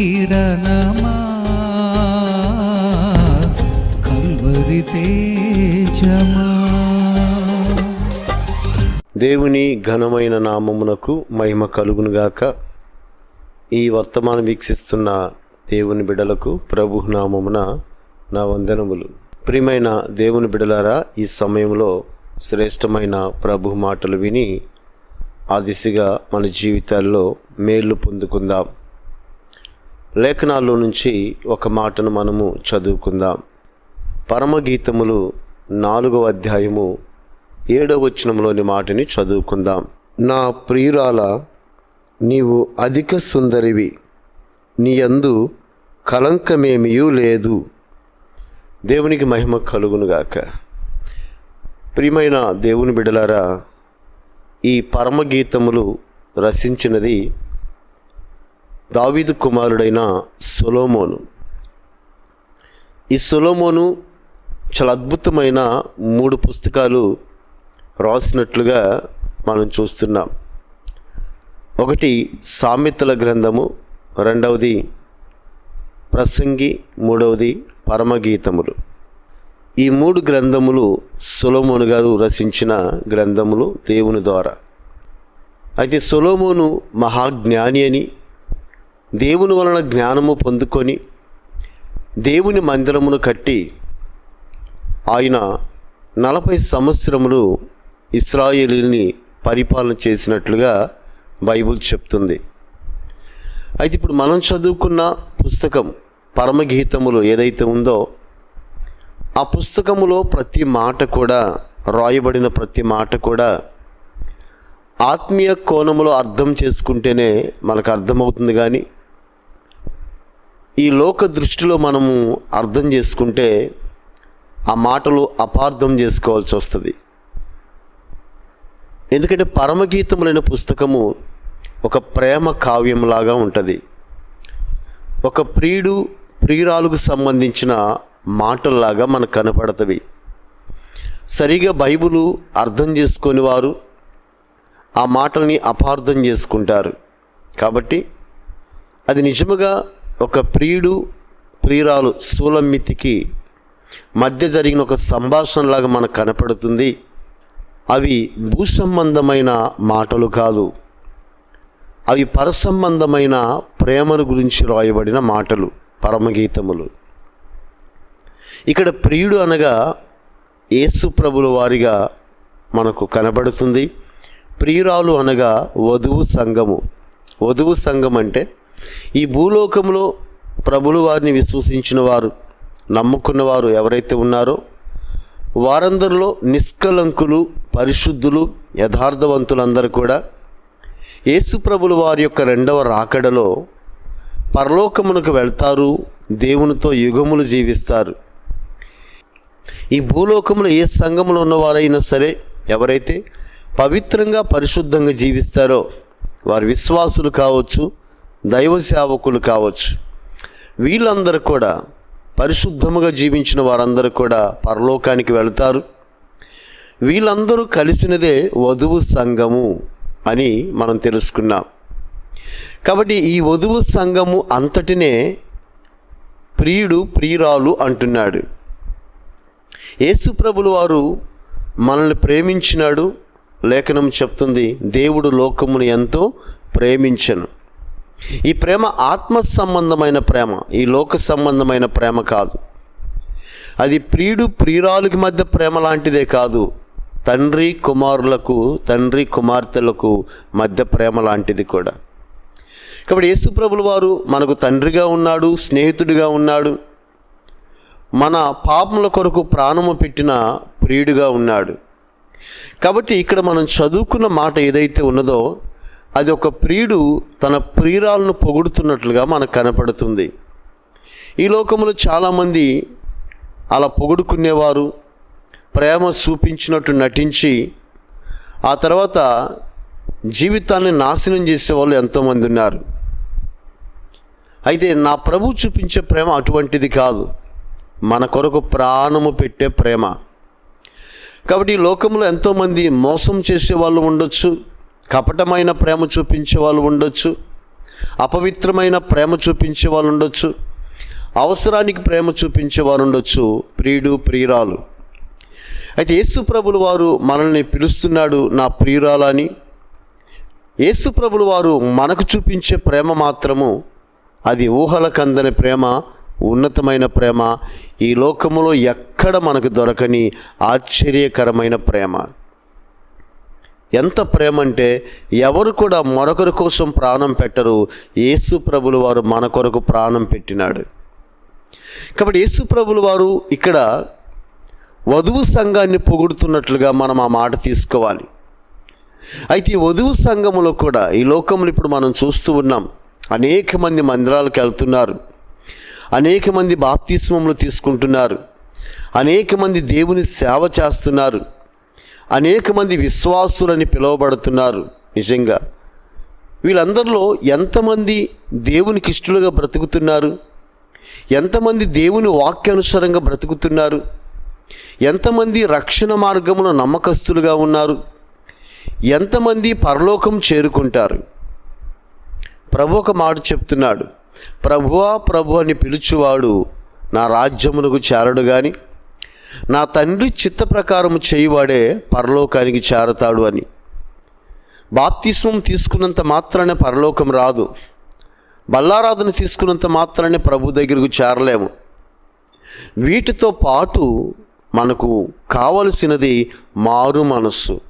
కిరణమా? Calvary తేజమా? దేవుని ఘనమైన నామమునకు మహిమ కలుగునుగాక ఈ వర్తమానం వీక్షిస్తున్న దేవుని బిడలకు ప్రభు నామమున నా వందనములు. ప్రియమైన దేవుని బిడలారా ఈ సమయంలో శ్రేష్టమైన ప్రభు మాటలు విని ఆ దిశగా మన జీవితాల్లో మేలు పొందుకుందాం. లేఖనాల్లో నుంచి ఒక మాటను మనము చదువుకుందాం. పరమగీతములు నాలుగవ అధ్యాయము ఏడవ వచనంలోని మాటని చదువుకుందాం. నా ప్రియురాల నీవు అధిక సుందరివి. నీ యందు కలంకమేమియూ లేదు. దేవునికి మహిమ కలుగునుగాక ప్రియమైన దేవుని బిడలారా ఈ పరమగీతములు రచించినది దావీదు కుమారుడైన సొలోమోను. ఈ సొలోమోను చాలా అద్భుతమైన మూడు పుస్తకాలు రాసినట్లుగా మనం చూస్తున్నాం. ఒకటి సామెతల గ్రంథము రెండవది ప్రసంగి మూడవది పరమగీతములు. ఈ మూడు గ్రంథములు సొలోమోను గారు రచించిన గ్రంథములు దేవుని ద్వారా. అయితే సొలోమోను మహాజ్ఞాని అని దేవుని వలన జ్ఞానము పొందుకొని దేవుని మందిరమును కట్టి ఆయన నలభై సంవత్సరములు ఇస్రాయేలీని పరిపాలన చేసినట్లుగా బైబుల్ చెప్తుంది. అయితే ఇప్పుడు మనం చదువుకున్న పుస్తకం పరమగీతములు ఏదైతే ఉందో ఆ పుస్తకములో ప్రతి మాట కూడా రాయబడిన ప్రతి మాట కూడా ఆత్మీయ కోణములో అర్థం చేసుకుంటేనే మనకు అర్థమవుతుంది కానీ ఈ లోక దృష్టిలో మనము అర్థం చేసుకుంటే ఆ మాటలు అపార్థం చేసుకోవాల్సి వస్తుంది. ఎందుకంటే పరమగీతములైన పుస్తకము ఒక ప్రేమ కావ్యంలాగా ఉంటుంది. ఒక ప్రియుడు ప్రియురాలకు సంబంధించిన మాటల్లాగా మనకు కనపడతవి సరిగా బైబిలు అర్థం చేసుకొని వారు ఆ మాటల్ని అపార్థం చేసుకుంటారు. కాబట్టి అది నిజముగా ఒక ప్రియుడు ప్రియురాలు స్థూలమితికి మధ్య జరిగిన ఒక సంభాషణలాగా మనకు కనపడుతుంది. అవి భూసంబంధమైన మాటలు కాదు. అవి పరసంబంధమైన ప్రేమను గురించి రాయబడిన మాటలు పరమగీతములు. ఇక్కడ ప్రియుడు అనగా యేసు ప్రభుల వారిగా మనకు కనబడుతుంది. ప్రియురాలు అనగా వధువు సంఘము. వధువు సంఘం అంటే ఈ భూలోకంలో ప్రభులు వారిని విశ్వసించిన వారు నమ్ముకున్న వారు ఎవరైతే ఉన్నారో వారందరిలో నిష్కలంకులు పరిశుద్ధులు యథార్థవంతులందరూ కూడా యేసుప్రభుల వారి యొక్క రెండవ రాకడలో పరలోకమునకు వెళ్తారు దేవునితో యుగములు జీవిస్తారు. ఈ భూలోకంలో ఏ సంఘములు ఉన్నవారైనా సరే ఎవరైతే పవిత్రంగా పరిశుద్ధంగా జీవిస్తారో వారి విశ్వాసులు కావచ్చు దైవ సేవకులు కావచ్చు. వీళ్ళందరూ కూడా పరిశుద్ధముగా జీవించిన వారందరూ కూడా పరలోకానికి వెళతారు. వీళ్ళందరూ కలిసినదే వధువు సంఘము అని మనం తెలుసుకున్నాం. కాబట్టి ఈ వధువు సంఘము అంతటినే ప్రియుడు ప్రియురాలు అంటున్నాడు. యేసుప్రభులు వారు మనల్ని ప్రేమించినాడు. లేఖనం చెప్తుంది దేవుడు లోకమును ఎంతో ప్రేమించను. ఈ ప్రేమ ఆత్మ సంబంధమైన ప్రేమ ఈ లోక సంబంధమైన ప్రేమ కాదు. అది ప్రియుడు ప్రియురాలుకి మధ్య ప్రేమ లాంటిదే కాదు. తండ్రి కుమారులకు తండ్రి కుమార్తెలకు మధ్య ప్రేమ లాంటిది కూడా. కాబట్టి యేసుప్రభులు వారు మనకు తండ్రిగా ఉన్నాడు స్నేహితుడిగా ఉన్నాడు. మన పాపముల కొరకు ప్రాణము పెట్టిన ప్రియుడిగా ఉన్నాడు. కాబట్టి ఇక్కడ మనం చదువుకున్న మాట ఏదైతే ఉన్నదో అది ఒక ప్రియుడు తన ప్రియురాలను పొగుడుతున్నట్లుగా మనకు కనపడుతుంది. ఈ లోకంలో చాలామంది అలా పొగుడుకునేవారు ప్రేమ చూపించినట్టు నటించి ఆ తర్వాత జీవితాన్ని నాశనం చేసేవాళ్ళు ఎంతోమంది ఉన్నారు. అయితే నా ప్రభు చూపించే ప్రేమ అటువంటిది కాదు. మన కొరకు ప్రాణము పెట్టే ప్రేమ. కాబట్టి ఈ లోకంలో ఎంతోమంది మోసం చేసే వాళ్ళు ఉండొచ్చు కపటమైన ప్రేమ చూపించే వాళ్ళు ఉండొచ్చు. అపవిత్రమైన ప్రేమ చూపించే వాళ్ళు ఉండొచ్చు. అవసరానికి ప్రేమ చూపించే వారు ఉండొచ్చు. ప్రియుడు ప్రియురాలు. అయితే యేసు ప్రభులు వారు మనల్ని పిలుస్తున్నాడు నా ప్రియురాలని యేసు ప్రభులు వారు మనకు చూపించే ప్రేమ మాత్రము అది ఊహలకందని ప్రేమ ఉన్నతమైన ప్రేమ. ఈ లోకములో ఎక్కడ మనకు దొరకని ఆశ్చర్యకరమైన ప్రేమ. ఎంత ప్రేమ అంటే ఎవరు కూడా మరొకరి కోసం ప్రాణం పెట్టరు. యేసు ప్రభులు వారు మన కొరకు ప్రాణం పెట్టినాడు. కాబట్టి యేసు ప్రభులు వారు ఇక్కడ వధువు సంఘాన్ని పొగుడుతున్నట్లుగా మనం ఆ మాట తీసుకోవాలి. అయితే ఈ వధువు సంఘములో కూడా ఈ లోకములు ఇప్పుడు మనం చూస్తూ ఉన్నాం. అనేక మంది మందిరాలకు వెళ్తున్నారు. అనేక మంది బాప్తిస్మములు తీసుకుంటున్నారు. అనేక మంది దేవుని సేవ చేస్తున్నారు. అనేక మంది విశ్వాసులని పిలువబడుతున్నారు. నిజంగా వీళ్ళందరిలో ఎంతమంది దేవునికి ఇష్టలుగా బ్రతుకుతున్నారు? ఎంతమంది దేవుని వాక్యానుసారంగా బ్రతుకుతున్నారు? ఎంతమంది రక్షణ మార్గమున నమ్మకస్తులుగా ఉన్నారు? ఎంతమంది పరలోకం చేరుకుంటారు? ప్రభు ఒక మాట చెప్తున్నాడు. ప్రభువా ప్రభు అని పిలుచువాడు నా రాజ్యమునకు చేరడు కానీ నా తండ్రి చిత్త ప్రకారం చేయువాడే పరలోకానికి చేరతాడు అని. బాప్తిస్మం తీసుకున్నంత మాత్రమే పరలోకం రాదు. బల్లారాధన తీసుకున్నంత మాత్రానే ప్రభు దగ్గరకు చేరలేము. వీటితో పాటు మనకు కావలసినది మారు మనస్సు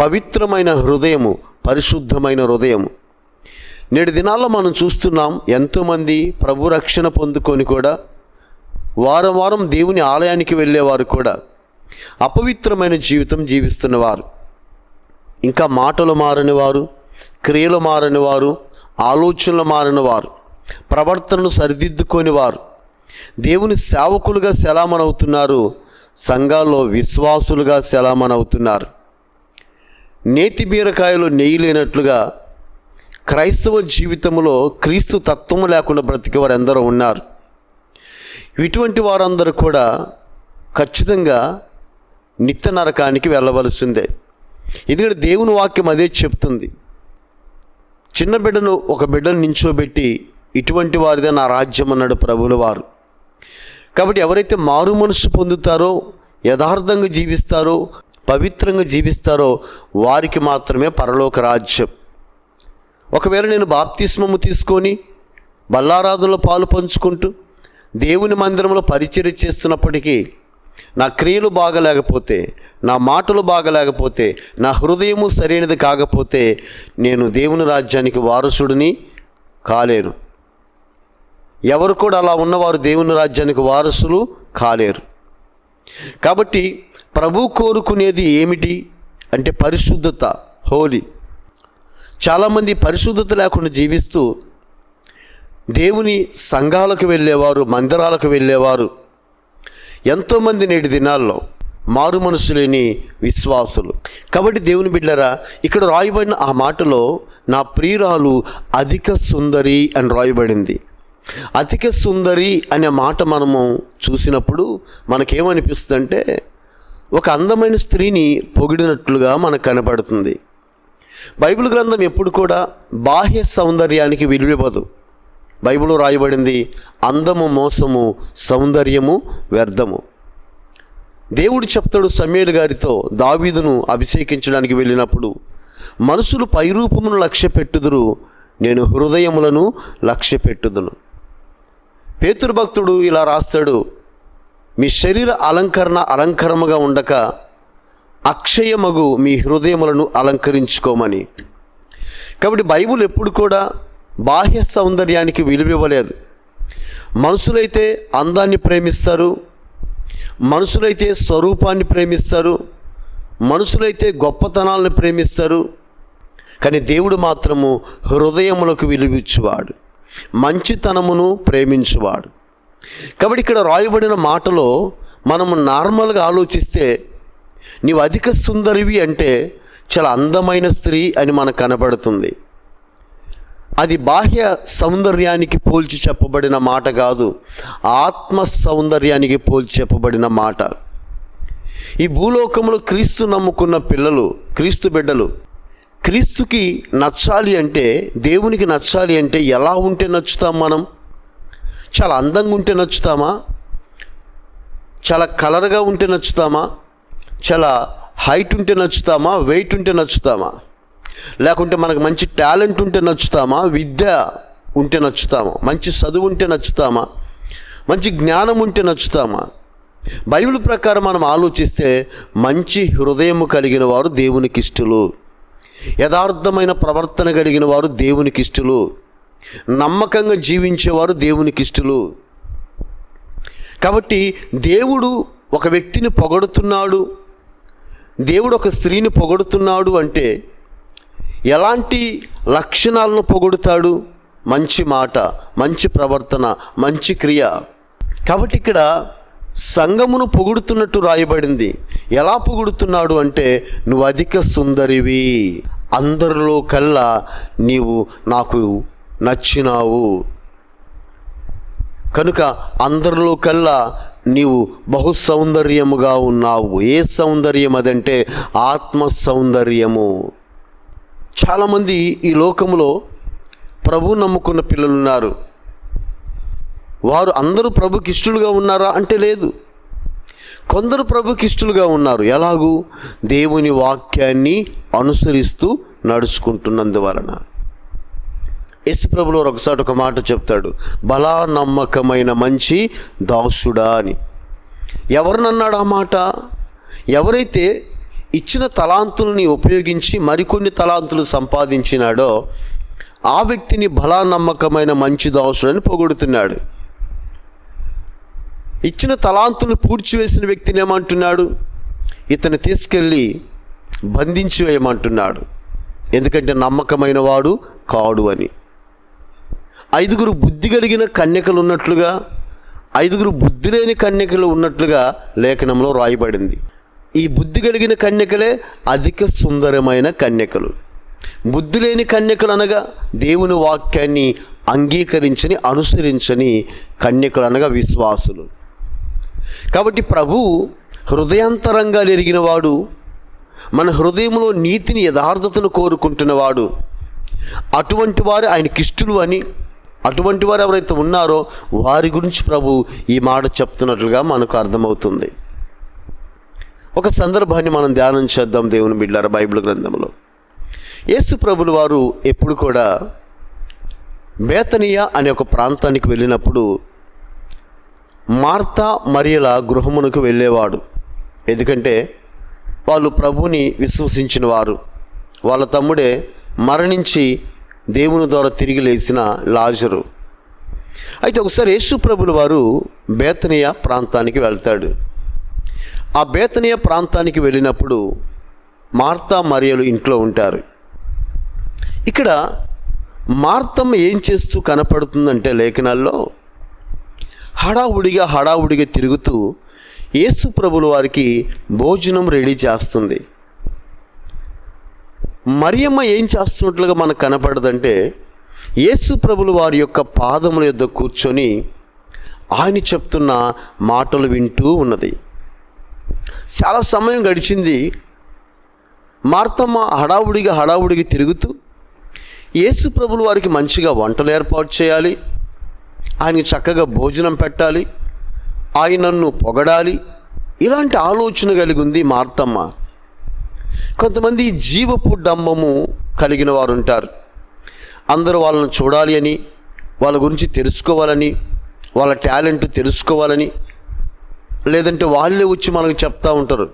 పవిత్రమైన హృదయము పరిశుద్ధమైన హృదయము. నేటి దినాల్లో మనం చూస్తున్నాం ఎంతోమంది ప్రభు రక్షణ పొందుకొని కూడా వారం వారం దేవుని ఆలయానికి వెళ్ళేవారు కూడా. అపవిత్రమైన జీవితం జీవిస్తున్నవారు. ఇంకా మాటలు మారని వారు క్రియలు మారని వారు ఆలోచనలు మారిన వారు ప్రవర్తనను సరిదిద్దుకొని వారు దేవుని సేవకులుగా సెలామనవుతున్నారు సంఘాల్లో విశ్వాసులుగా సెలామనవుతున్నారు నేతి బీరకాయలు నెయ్యి లేనట్లుగా క్రైస్తవ జీవితంలో క్రీస్తు తత్వము లేకుండా బ్రతికే వారు ఎందరో ఉన్నారు. ఇటువంటి వారందరూ కూడా ఖచ్చితంగా నిత్య నరకానికి వెళ్ళవలసిందే. ఎందుకంటే దేవుని వాక్యం అదే చెప్తుంది. చిన్న బిడ్డను ఒక బిడ్డను నించోబెట్టి ఇటువంటి వారిదే నా రాజ్యం అన్నాడు ప్రభుల వారు. కాబట్టి ఎవరైతే మారు మనసు పొందుతారో యథార్థంగా జీవిస్తారో పవిత్రంగా జీవిస్తారో వారికి మాత్రమే పరలోక రాజ్యం. ఒకవేళ నేను బాప్తిస్మము తీసుకొని బల్లారాధనలో పాలు పంచుకుంటూ దేవుని మందిరంలో పరిచర్య చేస్తున్నప్పటికీ నా క్రియలు బాగలేకపోతే నా మాటలు బాగలేకపోతే నా హృదయము సరైనది కాకపోతే నేను దేవుని రాజ్యానికి వారసుడిని కాలేను. ఎవరు కూడా అలా ఉన్నవారు దేవుని రాజ్యానికి వారసులు కాలేరు. కాబట్టి ప్రభు కోరుకునేది ఏమిటి అంటే పరిశుద్ధత హోలీ. చాలామంది పరిశుద్ధత లేకుండా జీవిస్తూ దేవుని సంఘాలకు వెళ్ళేవారు మందిరాలకు వెళ్ళేవారు. ఎంతోమంది నేటి దినాల్లో మారు మనసు లేని విశ్వాసులు. కాబట్టి దేవుని బిడ్డరా ఇక్కడ రాయబడిన ఆ మాటలో నా ప్రియురాలు అధిక సుందరి అని రాయబడింది. అధిక సుందరి అనే మాట మనము చూసినప్పుడు మనకేమనిపిస్తుందంటే ఒక అందమైన స్త్రీని పొగిడినట్లుగా మనకు కనపడుతుంది బైబిల్ గ్రంథం ఎప్పుడు కూడా బాహ్య సౌందర్యానికి విలువివ్వదు. బైబిల్ రాయబడింది అందము మోసము సౌందర్యము వ్యర్థము. దేవుడు చెప్తాడు సమేలు గారితో దావీదును అభిషేకించడానికి వెళ్ళినప్పుడు మనుషులు పైరూపమును లక్ష్యపెట్టుదురు నేను హృదయములను లక్ష్యపెట్టుదును. పేతురు భక్తుడు ఇలా రాస్తాడు మీ శరీర అలంకరణ అలంకరముగా ఉండక అక్షయమగు మీ హృదయములను అలంకరించుకోమని. కాబట్టి బైబుల్ ఎప్పుడు కూడా బాహ్య సౌందర్యానికి విలువివ్వలేదు మనుషులైతే అందాన్ని ప్రేమిస్తారు మనుషులైతే స్వరూపాన్ని ప్రేమిస్తారు మనుషులైతే గొప్పతనాలను ప్రేమిస్తారు కానీ దేవుడు మాత్రము హృదయములకు విలువిచ్చువాడు మంచితనమును ప్రేమించువాడు. కాబట్టి ఇక్కడ రాయబడిన మాటలో మనము నార్మల్గా ఆలోచిస్తే నీవు అధిక సుందరివి అంటే చాలా అందమైన స్త్రీ అని మనకు కనబడుతుంది. అది బాహ్య సౌందర్యానికి పోల్చి చెప్పబడిన మాట కాదు ఆత్మ సౌందర్యానికి పోల్చి చెప్పబడిన మాట. ఈ భూలోకంలో క్రీస్తు నమ్ముకున్న పిల్లలు క్రీస్తు బిడ్డలు క్రీస్తుకి నచ్చాలి అంటే దేవునికి నచ్చాలి అంటే ఎలా ఉంటే నచ్చుతాం మనం? చాలా అందంగా ఉంటే నచ్చుతామా? చాలా కలర్గా ఉంటే నచ్చుతామా? చాలా హైట్ ఉంటే నచ్చుతామా? వెయిట్ ఉంటే నచ్చుతామా? లేకుంటే మనకు మంచి టాలెంట్ ఉంటే నచ్చుతామా? విద్య ఉంటే నచ్చుతామా? మంచి చదువు ఉంటే నచ్చుతామా? మంచి జ్ఞానం ఉంటే నచ్చుతామా? బైబిల్ ప్రకారం మనం ఆలోచిస్తే మంచి హృదయం కలిగిన వారు దేవునికి ఇష్టలు. యథార్థమైన ప్రవర్తన కలిగిన వారు దేవునికి ఇష్టలు. నమ్మకంగా జీవించేవారు దేవునికి ఇష్టలు. కాబట్టి దేవుడు ఒక వ్యక్తిని పొగడుతున్నాడు. దేవుడు ఒక స్త్రీని పొగడుతున్నాడు అంటే ఎలాంటి లక్షణాలను పొగుడుతాడు? మంచి మాట మంచి ప్రవర్తన మంచి క్రియ. కాబట్టి ఇక్కడ సంగమును పొగుడుతున్నట్టు రాయబడింది. ఎలా పొగుడుతున్నాడు అంటే నువ్వు అధిక సుందరివి. అందరిలో కల్లా నీవు నాకు నచ్చినావు. కనుక అందరిలో కల్లా నీవు బహు సౌందర్యముగా ఉన్నావు. ఏ సౌందర్యం అదంటే? ఆత్మ సౌందర్యము. చాలామంది ఈ లోకంలో ప్రభు నమ్ముకున్న పిల్లలు ఉన్నారు వారు అందరూ ప్రభుకి ఇష్టలుగా ఉన్నారా అంటే లేదు. కొందరు ప్రభుకి ఇష్టలుగా ఉన్నారు. ఎలాగూ? దేవుని వాక్యాన్ని అనుసరిస్తూ నడుచుకుంటున్నందువలన. యేసు ప్రభులు ఒకసారి ఒక మాట చెప్తాడు. బలా నమ్మకమైన మంచి దాసుడా అని. ఎవరినన్నాడు ఆ మాట? ఎవరైతే ఇచ్చిన తలాంతుల్ని ఉపయోగించి మరికొన్ని తలాంతులు సంపాదించినాడో ఆ వ్యక్తిని బలా నమ్మకమైన మంచి దాసుడని పొగుడుతున్నాడు. ఇచ్చిన తలాంతును పూడ్చివేసిన వ్యక్తిని ఏమంటున్నాడు? ఇతను తీసుకెళ్ళి బంధించి వేయమంటున్నాడు. ఎందుకంటే నమ్మకమైన వాడు కాడు అని. ఐదుగురు బుద్ధి కలిగిన కన్యకలు ఉన్నట్లుగా ఐదుగురు బుద్ధి లేని కన్యకలు ఉన్నట్లుగా లేఖనంలో రాయబడింది. ఈ బుద్ధి కలిగిన కన్యకలే అధిక సుందరమైన కన్యకలు. బుద్ధి లేని కన్యకలు అనగా దేవుని వాక్యాన్ని అంగీకరించని అనుసరించని కన్యకలు అనగా విశ్వాసులు. కాబట్టి ప్రభు హృదయాంతరంగా ఎరిగినవాడు మన హృదయంలో నీతిని యథార్థతను కోరుకుంటున్నవాడు అటువంటి వారు ఆయనకిష్టులు అని అటువంటి వారు ఎవరైతే ఉన్నారో వారి గురించి ప్రభు ఈ మాట చెప్తున్నట్లుగా మనకు అర్థమవుతుంది. ఒక సందర్భాన్ని మనం ధ్యానం చేద్దాం దేవుని బిడ్డారు బైబిల్ గ్రంథంలో. యేసు ప్రభులు వారు ఎప్పుడు కూడా బేతనియా అనే ఒక ప్రాంతానికి వెళ్ళినప్పుడు మార్తా మరియల గృహమునకు వెళ్ళేవాడు. ఎందుకంటే వాళ్ళు ప్రభుని విశ్వసించిన వారు. వాళ్ళ తమ్ముడే మరణించి దేవుని ద్వారా తిరిగి లేచిన లాజరు. అయితే ఒకసారి యేసు ప్రభులు వారు బేతనియా ప్రాంతానికి వెళ్తాడు. ఆ బేతనీయ ప్రాంతానికి వెళ్ళినప్పుడు మార్తా మరియలు ఇంట్లో ఉంటారు. ఇక్కడ మార్తమ్మ ఏం చేస్తూ కనపడుతుందంటే లేఖనాల్లో హడావుడిగా హడావుడిగా తిరుగుతూ యేసు ప్రభుల వారికి భోజనం రెడీ చేస్తుంది. మరియమ్మ ఏం చేస్తున్నట్లుగా మనకు కనపడదంటే యేసు ప్రభుల వారి యొక్క పాదముల యొద్ద కూర్చొని ఆయన చెప్తున్న మాటలు వింటూ ఉన్నది. చాలా సమయం గడిచింది. మార్తమ్మ హడావుడిగా హడావుడిగా తిరుగుతూ యేసు ప్రభులు వారికి మంచిగా వంటలు ఏర్పాటు చేయాలి. ఆయనకి చక్కగా భోజనం పెట్టాలి. ఆయనను పొగడాలి. ఇలాంటి ఆలోచన కలిగి ఉంది మార్తమ్మ. కొంతమంది జీవపు డంబము కలిగిన వారు ఉంటారు. అందరూ వాళ్ళని చూడాలి అని వాళ్ళ గురించి తెలుసుకోవాలని వాళ్ళ టాలెంట్ తెలుసుకోవాలని లేదంటే వాళ్ళే వచ్చి మనకు చెప్తూ ఉంటారు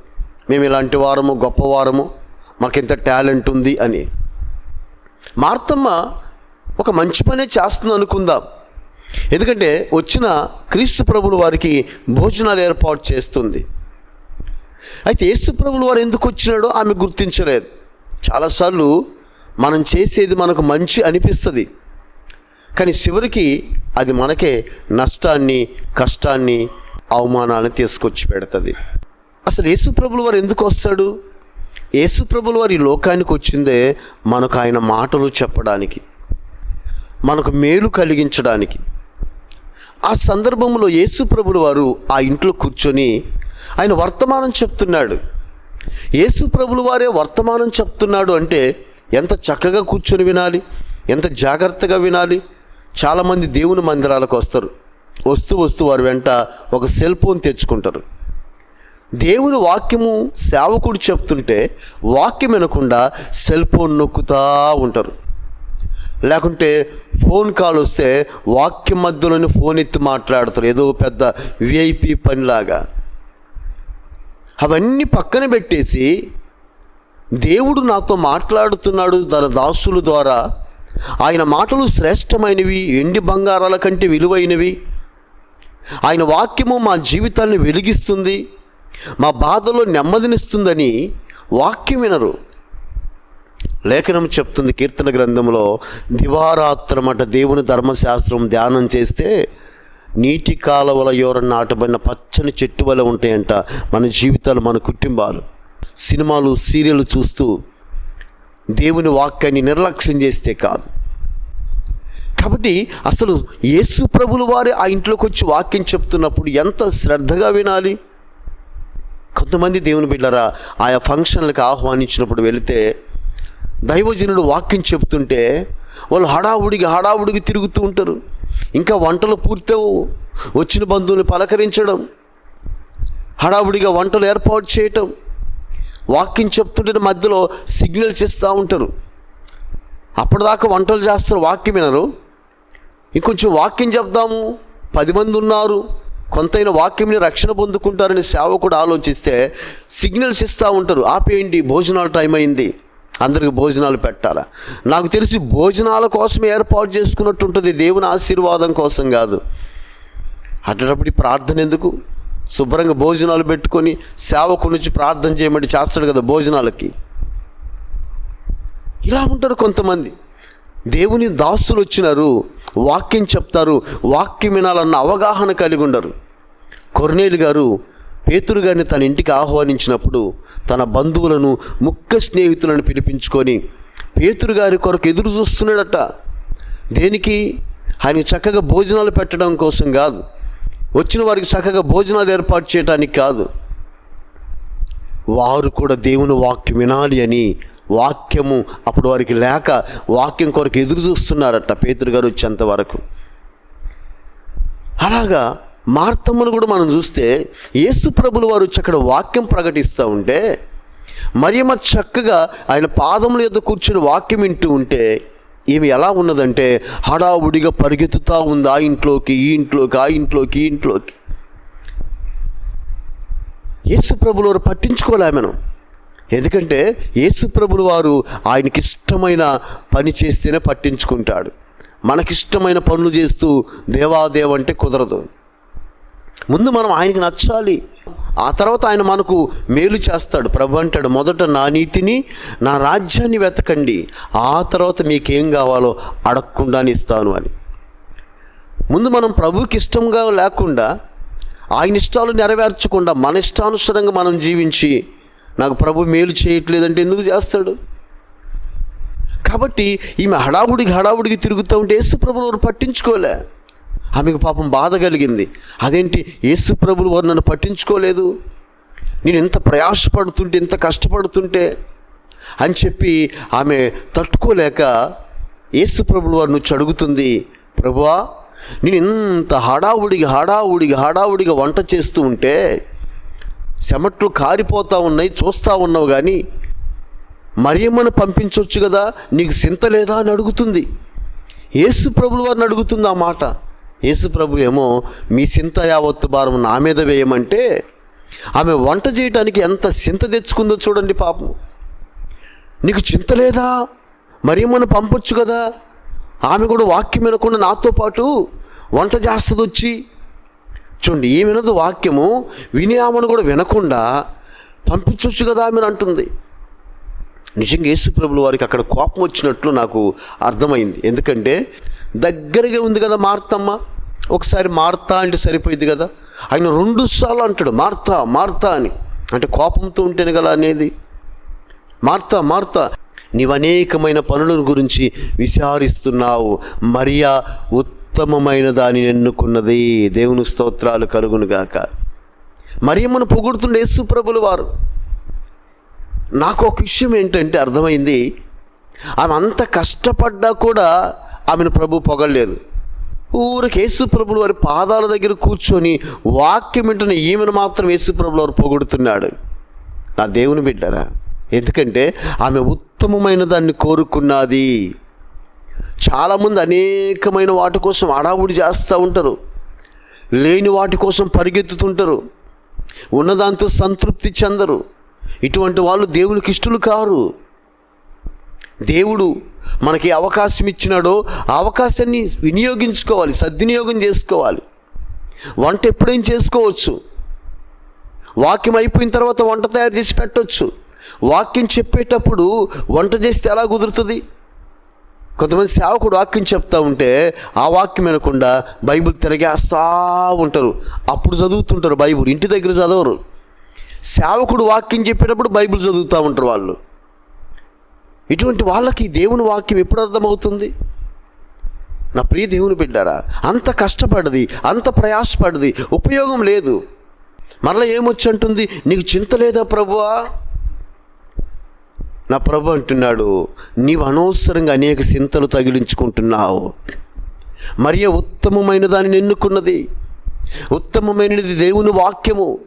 మేము ఇలాంటి వారము గొప్పవారము మాకింత టాలెంట్ ఉంది అని. మార్తమ్మ ఒక మంచి పనే చేస్తుంది అనుకుందాం. ఎందుకంటే వచ్చిన క్రీస్తు ప్రభులు వారికి భోజనాలు ఏర్పాటు చేస్తుంది. అయితే యేసు ప్రభులు వారు ఎందుకు వచ్చినాడో ఆమె గుర్తించలేదు. చాలాసార్లు మనం చేసేది మనకు మంచి అనిపిస్తుంది. కానీ చివరికి అది మనకే నష్టాన్ని కష్టాన్ని అవమానాన్ని తీసుకొచ్చి పెడుతుంది. అసలు యేసుప్రభుల వారు ఎందుకు వస్తాడు? యేసుప్రభుల వారి లోకానికి వచ్చిందే మనకు ఆయన మాటలు చెప్పడానికి మనకు మేలు కలిగించడానికి. ఆ సందర్భంలో యేసుప్రభుల వారు ఆ ఇంట్లో కూర్చొని ఆయన వర్తమానం చెప్తున్నాడు. యేసుప్రభుల వారే వర్తమానం చెప్తున్నాడు అంటే ఎంత చక్కగా కూర్చొని వినాలి? ఎంత జాగ్రత్తగా వినాలి? చాలామంది దేవుని మందిరాలకు వస్తారు. వస్తూ వస్తూ వారి వెంట ఒక సెల్ ఫోన్ తెచ్చుకుంటారు. దేవుని వాక్యము సేవకుడు చెప్తుంటే వాక్యం వినకుండా సెల్ ఫోన్ నొక్కుతా ఉంటారు. లేకుంటే ఫోన్ కాల్ వస్తే వాక్యం మధ్యలోనే ఫోన్ ఎత్తి మాట్లాడతారు. ఏదో పెద్ద విఐపి పనిలాగా. అవన్నీ పక్కన పెట్టేసి దేవుడు నాతో మాట్లాడుతున్నాడు తన దాసుల ద్వారా. ఆయన మాటలు శ్రేష్టమైనవి ఎండి బంగారాల కంటే విలువైనవి. ఆయన వాక్యము మా జీవితాన్ని వెలిగిస్తుంది మా బాధలో నెమ్మదినిస్తుందని వాక్యం వినరు. లేఖనం చెప్తుంది కీర్తన గ్రంథంలో దివారాత్రమట దేవుని ధర్మశాస్త్రం ధ్యానం చేస్తే నీటి కాలువల యోర నాటబడిన పచ్చని చెట్టు వలె ఉంటాయంట. మన జీవితాలు మన కుటుంబాలు. సినిమాలు సీరియల్ చూస్తూ దేవుని వాక్యాన్ని నిర్లక్ష్యం చేస్తే కాదు. కాబట్టి అసలు యేసు ప్రభులు వారి ఆ ఇంట్లోకి వచ్చి వాక్యం చెప్తున్నప్పుడు ఎంత శ్రద్ధగా వినాలి? కొంతమంది దేవుని బిడ్డరా ఆయా ఫంక్షన్లకు ఆహ్వానించినప్పుడు వెళితే దైవజనుడు వాక్యం చెప్తుంటే వాళ్ళు హడావుడికి హడావుడికి తిరుగుతూ ఉంటారు. ఇంకా వంటలు పూర్తవు. వచ్చిన బంధువుని పలకరించడం హడావుడిగా వంటలు ఏర్పాటు చేయటం వాక్యం చెప్తుంటే మధ్యలో సిగ్నల్స్ ఇస్తూ ఉంటారు. అప్పటిదాకా వంటలు చేస్తారు వాక్యం వినరు. ఇంకొంచెం వాక్యం చెప్దాము. పది మంది ఉన్నారు కొంతైన వాక్యంని రక్షణ పొందుకుంటారని సేవకుడు ఆలోచిస్తే సిగ్నల్స్ ఇస్తూ ఉంటారు. ఆపేయండి భోజనాల టైం అయింది. అందరికి భోజనాలు పెట్టాలా? నాకు తెలిసి భోజనాల కోసం ఏర్పాటు చేసుకున్నట్టు ఉంటుంది దేవుని ఆశీర్వాదం కోసం కాదు. అటువంటిప్పుడు ప్రార్థన ఎందుకు? శుభ్రంగా భోజనాలు పెట్టుకొని సేవకు నుంచి ప్రార్థన చేయమని చేస్తాడు కదా భోజనాలకి. ఇలా ఉంటారు కొంతమంది. దేవుని దాసులు వచ్చినారు. వాక్యం చెప్తారు వాక్యం వినాలన్న అవగాహన కలిగి ఉండరు. కొర్నేలు గారు పేతురు గారిని తన ఇంటికి ఆహ్వానించినప్పుడు తన బంధువులను ముఖ్య స్నేహితులను పిలిపించుకొని పేతురు గారి కొరకు ఎదురు చూస్తున్నాడట. దేనికి? ఆయన చక్కగా భోజనాలు పెట్టడం కోసం కాదు. వచ్చిన వారికి చక్కగా భోజనాలు ఏర్పాటు చేయడానికి కాదు. వారు కూడా దేవుని వాక్యం వినాలి అని వాక్యము అప్పుడు వారికి లేక వాక్యం కొరకు ఎదురు చూస్తున్నారట పేతురు గారు వచ్చేంత వరకు. అలాగా మార్తమ్మను కూడా మనం చూస్తే యేసు ప్రభులు వారు వచ్చి అక్కడ వాక్యం ప్రకటిస్తూ ఉంటే మరియమ్మ చక్కగా ఆయన పాదముల యొక్క కూర్చుని వాక్యం వింటూ ఉంటే ఈమె ఎలా ఉన్నదంటే హడావుడిగా పరిగెత్తుతూ ఉంది ఆ ఇంట్లోకి ఈ ఇంట్లోకి ఆ ఇంట్లోకి ఈ ఇంట్లోకి. యేసు ప్రభులు వారు పట్టించుకోలే ఆమెను ఎందుకంటే యేసుప్రభులు వారు ఆయనకి ఇష్టమైన పని చేస్తేనే పట్టించుకుంటాడు. మనకిష్టమైన పనులు చేస్తూ దేవాదేవ అంటే కుదరదు. ముందు మనం ఆయనకి నచ్చాలి. ఆ తర్వాత ఆయన మనకు మేలు చేస్తాడు. ప్రభు అంటాడు మొదట నా నీతిని నా రాజ్యాన్ని వెతకండి. ఆ తర్వాత మీకేం కావాలో అడగకుండానే ఇస్తాను అని. ముందు మనం ప్రభుకి ఇష్టంగా లేకుండా ఆయన ఇష్టాలు నెరవేర్చకుండా మన ఇష్టానుసారంగా మనం జీవించి నాకు ప్రభు మేలు చేయట్లేదంటే ఎందుకు చేస్తాడు? కాబట్టి ఈమె హడావుడికి హడావుడికి తిరుగుతూ ఉంటే యేసు ప్రభులు వారు పట్టించుకోలే. ఆమెకు పాపం బాధ కలిగింది. అదేంటి? యేసు ప్రభులు వారు నన్ను పట్టించుకోలేదు. నేను ఎంత ప్రయాసపడుతుంటే ఎంత కష్టపడుతుంటే అని చెప్పి ఆమె తట్టుకోలేక యేసు ప్రభులు వారు నుంచి అడుగుతుంది ప్రభువా నేను ఇంత హడావుడిగా హడావుడిగా హడావుడిగా వంట చేస్తూ ఉంటే చెమట్లు కారిపోతూ ఉన్నాయి చూస్తూ ఉన్నావు కానీ మరియమ్మను పంపించవచ్చు కదా నీకు చింత లేదా అని అడుగుతుంది. యేసు ప్రభులు వారిని అడుగుతుంది ఆ మాట. యేసు ప్రభు ఏమో మీ చింత యావత్తు భారం నా మీద వేయమంటే ఆమె వంట చేయటానికి ఎంత చింత తెచ్చుకుందో చూడండి పాపం. నీకు చింత లేదా? మరియమ్మను పంపొచ్చు కదా. ఆమె కూడా వాక్యం వినకుండా నాతో పాటు వంట చేస్తుంది వచ్చి చూడండి ఈ వినదు వాక్యము? విని ఆమెను కూడా వినకుండా పంపించవచ్చు కదా ఆమెను అంటుంది. నిజంగా యేసుప్రభుల వారికి అక్కడ కోపం వచ్చినట్లు నాకు అర్థమైంది. ఎందుకంటే దగ్గరగా ఉంది కదా మార్తమ్మ. ఒకసారి మార్తా అంటే సరిపోయింది కదా. ఆయన రెండు సార్లు అంటాడు మార్తా మార్తా అని. అంటే కోపంతో ఉంటేనే కదా అనేది. మార్తా మార్తా నీవు అనేకమైన పనుల గురించి విచారిస్తున్నావు. మరియా ఉత్తమమైన దాని ఎన్నుకున్నది. దేవుని స్తోత్రాలు కలుగునుగాక మరియమ్మను పొగుడుతుండే యేసుప్రభులు వారు. నాకు ఒక విషయం ఏంటంటే అర్థమైంది. ఆమె అంత కష్టపడ్డా కూడా ఆమెను ప్రభు పొగలేదు ఊరికి యేసుప్రభులు వారి పాదాల దగ్గర కూర్చొని వాక్యం వింటున్న ఈమెను మాత్రం యేసుప్రభులు వారు పొగుడుతున్నాడు. నా దేవుని బిడ్డరా ఎందుకంటే ఆమె ఉత్తమమైన దాన్ని కోరుకున్నది. చాలామంది అనేకమైన వాటి కోసం అడావుడి చేస్తూ ఉంటారు. లేని వాటి కోసం పరిగెత్తుతుంటారు. ఉన్నదాంతో సంతృప్తి చెందరు. ఇటువంటి వాళ్ళు దేవునికి ఇష్టలు కారు. దేవుడు మనకి అవకాశం ఇచ్చినాడో ఆ అవకాశాన్ని వినియోగించుకోవాలి సద్వినియోగం చేసుకోవాలి. వంట ఎప్పుడైనా చేసుకోవచ్చు. వాక్యం అయిపోయిన తర్వాత వంట తయారు చేసి పెట్టవచ్చు వాక్యం చెప్పేటప్పుడు వంట చేస్తే ఎలా కుదురుతుంది? కొంతమంది సేవకుడు వాక్యం చెప్తా ఉంటే ఆ వాక్యం వినకుండా బైబిల్ తిరగేస్తూ ఉంటారు. అప్పుడు చదువుతుంటారు బైబిల్. ఇంటి దగ్గర చదవరు. సేవకుడు వాక్యం చెప్పేటప్పుడు బైబిల్ చదువుతూ ఉంటారు వాళ్ళు. ఇటువంటి వాళ్ళకి దేవుని వాక్యం ఎప్పుడు అర్థమవుతుంది? నా ప్రియ దేవుని బిడ్డారా అంత కష్టపడది అంత ప్రయాసపడది ఉపయోగం లేదు. మరలా ఏమొచ్చి అంటుంది? నీకు చింత లేదా ప్రభువా? నా ప్రభు అంటున్నాడు నీవు అనవసరంగా అనేక చింతలు తగిలించుకుంటున్నావు. మరియ ఉత్తమమైన దానిని ఎన్నుకున్నది. ఉత్తమమైనది దేవుని వాక్యము.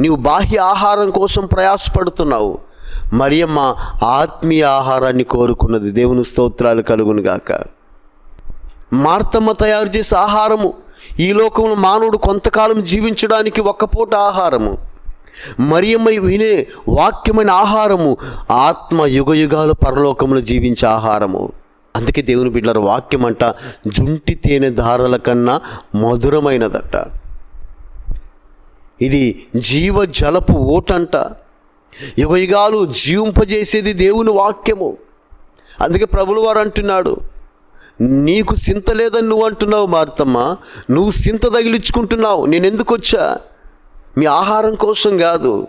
నీవు బాహ్య ఆహారం కోసం ప్రయాసపడుతున్నావు. మరియమ్మ ఆత్మీయ ఆహారాన్ని కోరుకున్నది. దేవుని స్తోత్రాలు కలుగునుగాక మార్తమ్మ తయారు చేసే ఆహారము. ఈ లోకంలో మానవుడు కొంతకాలం జీవించడానికి ఒక్క పూట ఆహారము. మరియమ్మై వినే వాక్యమైన ఆహారము ఆత్మ యుగయుగాలు పరలోకములు జీవించే ఆహారము. అందుకే దేవుని బిడ్డల వాక్యం అంట జుంటి తేనె ధారల కన్నా మధురమైనదట. ఇది జీవ జలపు ఓటంట. యుగయుగాలు జీవింపజేసేది దేవుని వాక్యము. అందుకే ప్రభులు వారు అంటున్నాడు నీకు సింత లేదని నువ్వు అంటున్నావు మార్తమ్మ. నువ్వు సింత తగిలించుకుంటున్నావు. నేను ఎందుకు వచ్చా? మీ ఆహారం కోసం కాదు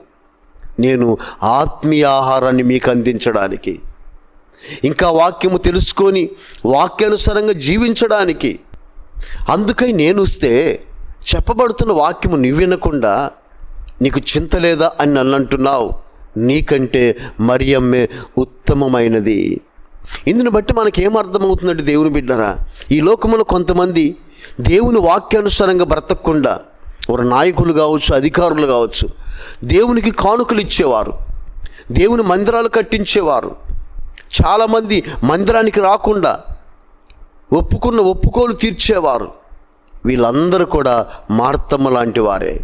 నేను ఆత్మీయ ఆహారాన్ని మీకు అందించడానికి ఇంకా వాక్యము తెలుసుకొని వాక్యానుసారంగా జీవించడానికి. అందుకై నేను వస్తే చెప్పబడుతున్న వాక్యము నువ్వు వినకుండా నీకు చింత లేదా అని నన్ను అంటున్నావు. నీకంటే మరియమ్మే ఉత్తమమైనది. ఇందుని బట్టి మనకేం అర్థమవుతుందంటే దేవుని బిడ్డరా ఈ లోకంలో కొంతమంది దేవుని వాక్యానుసారంగా బ్రతకకుండా వారు నాయకులు కావచ్చు అధికారులు కావచ్చు దేవునికి కానుకలు ఇచ్చేవారు దేవుని మందిరాలు కట్టించేవారు. చాలామంది మందిరానికి రాకుండా ఒప్పుకున్న ఒప్పుకోలు తీర్చేవారు. వీళ్ళందరూ కూడా మార్తమ్మ లాంటి వారే.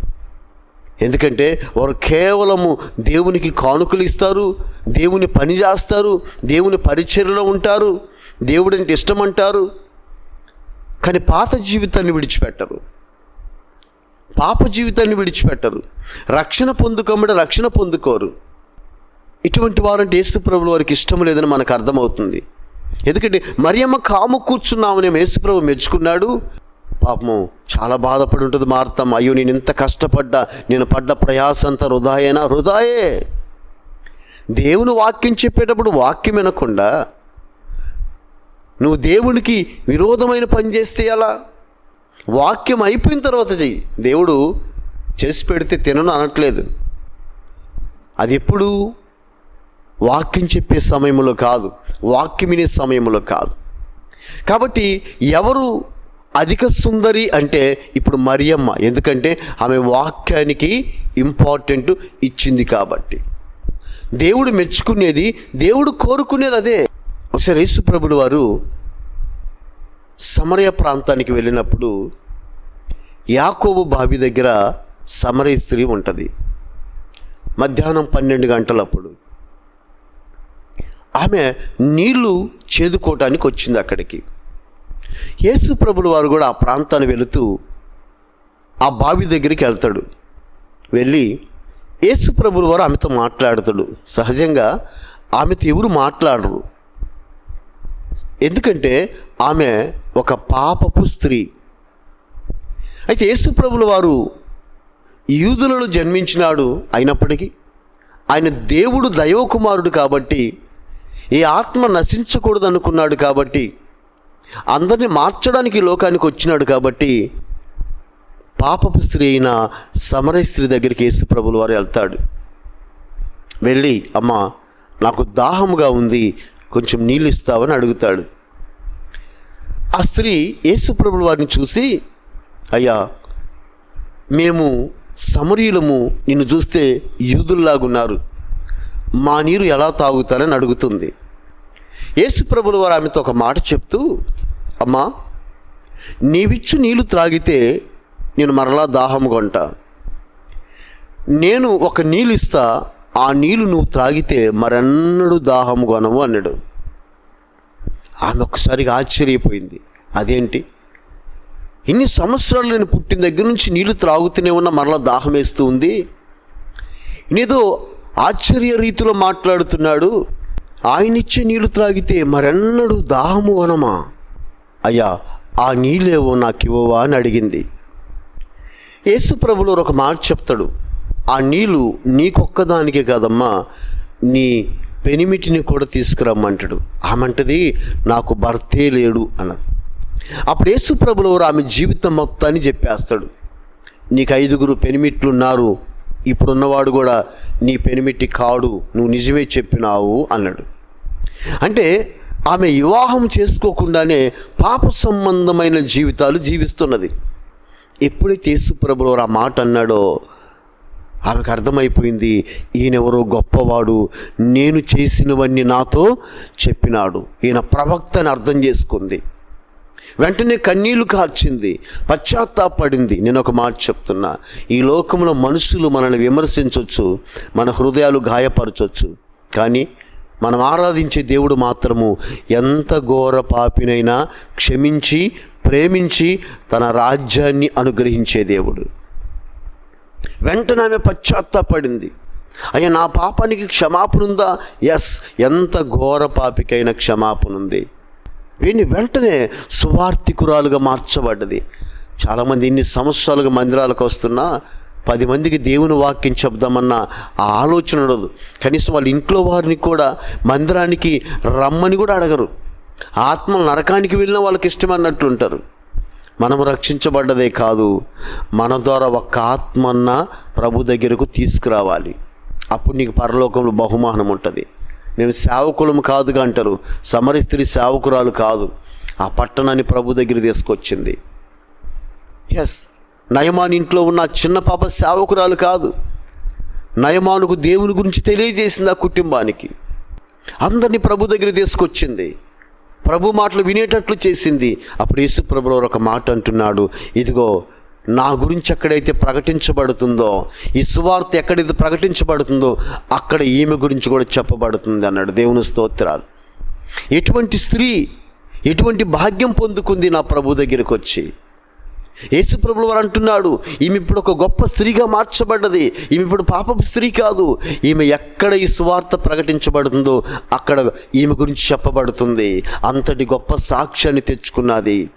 ఎందుకంటే వారు కేవలము దేవునికి కానుకలు ఇస్తారు దేవుని పని చేస్తారు దేవుని పరిచర్లో ఉంటారు దేవుడంటే ఇష్టం అంటారు కానీ పాత జీవితాన్ని విడిచిపెట్టరు. పాప జీవితాన్ని విడిచిపెట్టరు. రక్షణ పొందుకోమట రక్షణ పొందుకోరు. ఇటువంటి వారంటే యేసుప్రభులు వారికి ఇష్టం లేదని మనకు అర్థమవుతుంది. ఎందుకంటే మరియమ్మ కాము కూర్చున్నామని యేసుప్రభు మెచ్చుకున్నాడు. పాపము చాలా బాధపడి ఉంటుంది మార్తం అయ్యో నేను ఇంత కష్టపడ్డా నేను పడ్డ ప్రయాస అంతా వృధాయేనా? వృధాయే. దేవుని వాక్యం చెప్పేటప్పుడు వాక్యం వినకుండా నువ్వు దేవునికి విరోధమైన పని చేస్తే ఎలా? వాక్యం అయిపోయిన తర్వాత చెయ్యి. దేవుడు చేసి పెడితే తినను అనట్లేదు. అది ఎప్పుడు? వాక్యం చెప్పే సమయంలో కాదు. వాక్యం వినే సమయంలో కాదు. కాబట్టి ఎవరు అధిక సుందరి అంటే ఇప్పుడు మరియమ్మ. ఎందుకంటే ఆమె వాక్యానికి ఇంపార్టెంట్ ఇచ్చింది కాబట్టి. దేవుడు మెచ్చుకునేది దేవుడు కోరుకునేది అదే. ఒకసారి యేసుప్రభుడు వారు సమరయ ప్రాంతానికి వెళ్ళినప్పుడు యాకోబు బావి దగ్గర సమరయ స్త్రీ ఉంటుంది. మధ్యాహ్నం పన్నెండు గంటలప్పుడు. ఆమె నీళ్ళు చేదుకోవటానికి వచ్చింది అక్కడికి. యేసు ప్రభులు వారు కూడా ఆ ప్రాంతాన్ని వెళుతూ ఆ బావి దగ్గరికి వెళ్తాడు. వెళ్ళి యేసు ప్రభులు వారు ఆమెతో మాట్లాడతాడు. సహజంగా ఆమెతో ఎవరు మాట్లాడరు. ఎందుకంటే ఆమె ఒక పాపపు స్త్రీ. అయితే యేసుప్రభుల వారు యూదులలో జన్మించినాడు అయినప్పటికీ ఆయన దేవుడు దైవకుమారుడు కాబట్టి ఈ ఆత్మ నశించకూడదు అనుకున్నాడు కాబట్టి అందరిని మార్చడానికి లోకానికి వచ్చినాడు కాబట్టి పాపపు స్త్రీ అయిన సమరయ స్త్రీ దగ్గరికి యేసుప్రభులు వారు వెళ్తాడు. వెళ్ళి అమ్మ నాకు దాహముగా ఉంది కొంచెం నీళ్ళు ఇస్తావని అడుగుతాడు. ఆ స్త్రీ యేసుప్రభుల వారిని చూసి అయ్యా మేము సమరీయులము నిన్ను చూస్తే యూదుల్లాగున్నారు. మా నీరు ఎలా తాగుతారని అడుగుతుంది. యేసుప్రభుల వారు ఆమెతో ఒక మాట చెప్తూ అమ్మా నీవిచ్చు నీళ్ళు త్రాగితే నేను మరలా దాహం కొంట నేను ఒక నీళ్ళు ఇస్తా ఆ నీళ్ళు నువ్వు త్రాగితే మరెన్నడూ దాహము కొనవు అన్నాడు. ఆమె ఒక్కసారిగా ఆశ్చర్యపోయింది. అదేంటి? ఇన్ని సంవత్సరాలు నేను పుట్టిన దగ్గర నుంచి నీళ్ళు త్రాగుతూనే ఉన్న మరలా దాహం వేస్తూ ఉంది. నేదో ఆశ్చర్య రీతిలో మాట్లాడుతున్నాడు. ఆయనిచ్చే నీళ్ళు త్రాగితే మరెన్నడూ దాహము వనమా అయ్యా ఆ నీళ్ళేవో నాకు ఇవ్వవా అని అడిగింది. యేసు ప్రభులు ఒక మాట చెప్తాడు. ఆ నీళ్ళు నీకొక్కదానికే కాదమ్మా నీ పెనిమిటిని కూడా తీసుకురమ్మంటాడు. ఆమంటది నాకు భర్తే లేడు అన్నది. అప్పుడు యేసు ఆమె జీవితం మొత్తాన్ని చెప్పేస్తాడు. నీకు ఐదుగురు పెనిమిట్లు ఉన్నారు ఇప్పుడున్నవాడు కూడా నీ పెనిమిటి కాడు నువ్వు నిజమే చెప్పినావు అన్నాడు. అంటే ఆమె వివాహం చేసుకోకుండానే పాప సంబంధమైన జీవితాలు జీవిస్తున్నది. ఎప్పుడైతే యేసు ఆ మాట అన్నాడో ఆమెకు అర్థమైపోయింది ఈయనెవరో గొప్పవాడు నేను చేసినవన్నీ నాతో చెప్పినాడు. ఈయన ప్రవక్త అని అర్థం చేసుకుంది. వెంటనే కన్నీళ్ళు కార్చింది పశ్చాత్తాపడింది. నేను ఒక మాట చెప్తున్నా ఈ లోకంలో మనుషులు మనల్ని విమర్శించవచ్చు మన హృదయాలు గాయపరచవచ్చు కానీ మనం ఆరాధించే దేవుడు మాత్రము ఎంత ఘోర పాపినైనా క్షమించి ప్రేమించి తన రాజ్యాన్ని అనుగ్రహించే దేవుడు. వెంటనే ఆమె పశ్చాత్తాపడింది. అయ్యా నా పాపానికి క్షమాపణ ఉందా ఎస్ ఎంత ఘోర పాపికైన క్షమాపణ ఉంది వీని వెంటనే సువార్థికురాలుగా మార్చబడ్డది. చాలామంది ఇన్ని సంవత్సరాలుగా మందిరాలకు వస్తున్నా పది మందికి దేవుని వాక్యం చెప్దామన్న ఆ ఆలోచన ఉండదు. కనీసం వాళ్ళ ఇంట్లో వారిని కూడా మందిరానికి రమ్మని కూడా అడగరు. ఆత్మ నరకానికి వెళ్ళిన వాళ్ళకి ఇష్టం అన్నట్టు ఉంటారు. మనం రక్షించబడ్డదే కాదు మన ద్వారా ఒక్క ఆత్మన్న ప్రభు దగ్గరకు తీసుకురావాలి. అప్పుడు నీకు పరలోకంలో బహుమానం ఉంటుంది. మేము సేవకులం కాదుగా అంటారు. సమరి స్త్రీ సేవకురాలు కాదు. ఆ పట్టణాన్ని ప్రభు దగ్గర తీసుకొచ్చింది. ఎస్ నయమాన్ ఇంట్లో ఉన్న చిన్న పాప సేవకురాలు కాదు. నయమానుకు దేవుని గురించి తెలియజేసింది ఆ కుటుంబానికి. అందరినీ ప్రభు దగ్గర తీసుకొచ్చింది. ప్రభు మాటలు వినేటట్లు చేసింది. అప్పుడు యేసు ప్రభులో ఒక మాట అంటున్నాడు. ఇదిగో నా గురించి ఎక్కడైతే ప్రకటించబడుతుందో ఈ సువార్త ఎక్కడైతే ప్రకటించబడుతుందో అక్కడ ఈమె గురించి కూడా చెప్పబడుతుంది అన్నాడు. దేవుని స్తోత్రాలు. ఎటువంటి స్త్రీ ఎటువంటి భాగ్యం పొందుకుంది నా ప్రభు దగ్గరికి వచ్చి? యేసుప్రభులు వారు అంటున్నాడు ఈమె ఇప్పుడు ఒక గొప్ప స్త్రీగా మార్చబడ్డది. ఈమె ఇప్పుడు పాపపు స్త్రీ కాదు. ఈమె ఎక్కడ ఈ సువార్త ప్రకటించబడుతుందో అక్కడ ఈమె గురించి చెప్పబడుతుంది. అంతటి గొప్ప సాక్ష్యాన్ని తెచ్చుకున్నది.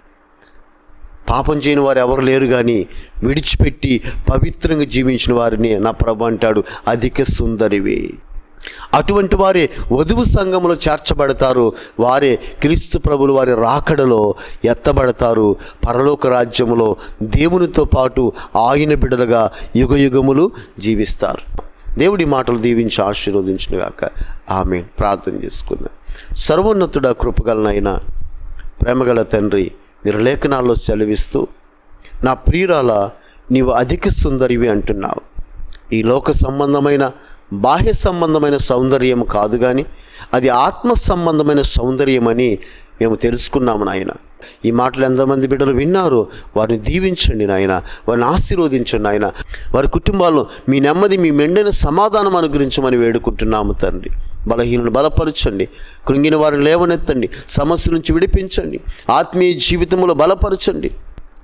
పాపం చేయని వారు ఎవరు లేరు కానీ విడిచిపెట్టి పవిత్రంగా జీవించిన వారిని నా ప్రభు అంటాడు అధిక సుందరివి. అటువంటి వారే వధువు సంఘములో చేర్చబడతారు. వారే క్రీస్తు ప్రభులు వారి రాకడలో ఎత్తబడతారు. పరలోక రాజ్యములో దేవునితో పాటు ఆయన బిడలుగా యుగ యుగములు జీవిస్తారు. దేవుడి మాటలు దీవించి ఆశీర్వదించినగాక. ఆమె ప్రార్థన చేసుకుందాం. సర్వోన్నతుడ కృపగలనైన ప్రేమగల తండ్రి మీరు లేఖనాల్లో సెలవిస్తూ నా ప్రియురాల నీవు అధిక సుందరివి అంటున్నావు. ఈ లోక సంబంధమైన బాహ్య సంబంధమైన సౌందర్యం కాదు కానీ అది ఆత్మ సంబంధమైన సౌందర్యం అని మేము తెలుసుకున్నాము నాయన. ఈ మాటలు ఎంతమంది బిడ్డలు విన్నారు? వారిని దీవించండి నాయన. వారిని ఆశీర్వదించండి నాయన. వారి కుటుంబాల్లో మీ నెమ్మది మీ మెండైన సమాధానం అనుగ్రహించమని వేడుకుంటున్నాము తండ్రి. బలహీనను బలపరచండి. కృంగిన వారిని లేవనెత్తండి. సమస్య నుంచి విడిపించండి. ఆత్మీయ జీవితంలో బలపరచండి.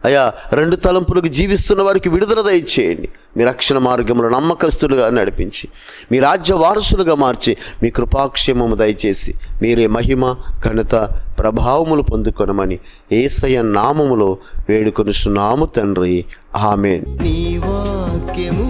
అయా రెండు తలంపులకు జీవిస్తున్న వారికి విడుదల దయచేయండి. మీ రక్షణ మార్గంలో నమ్మకస్తులుగా నడిపించి మీ రాజ్య వారసులుగా మార్చి మీ కృపాక్షేమము దయచేసి మీరే మహిమ ఘనత ప్రభావములు పొందుకొనమని ఏసయ్య నామములో వేడుకొనుచున్నాము తండ్రి. ఆమె నీ వాక్యము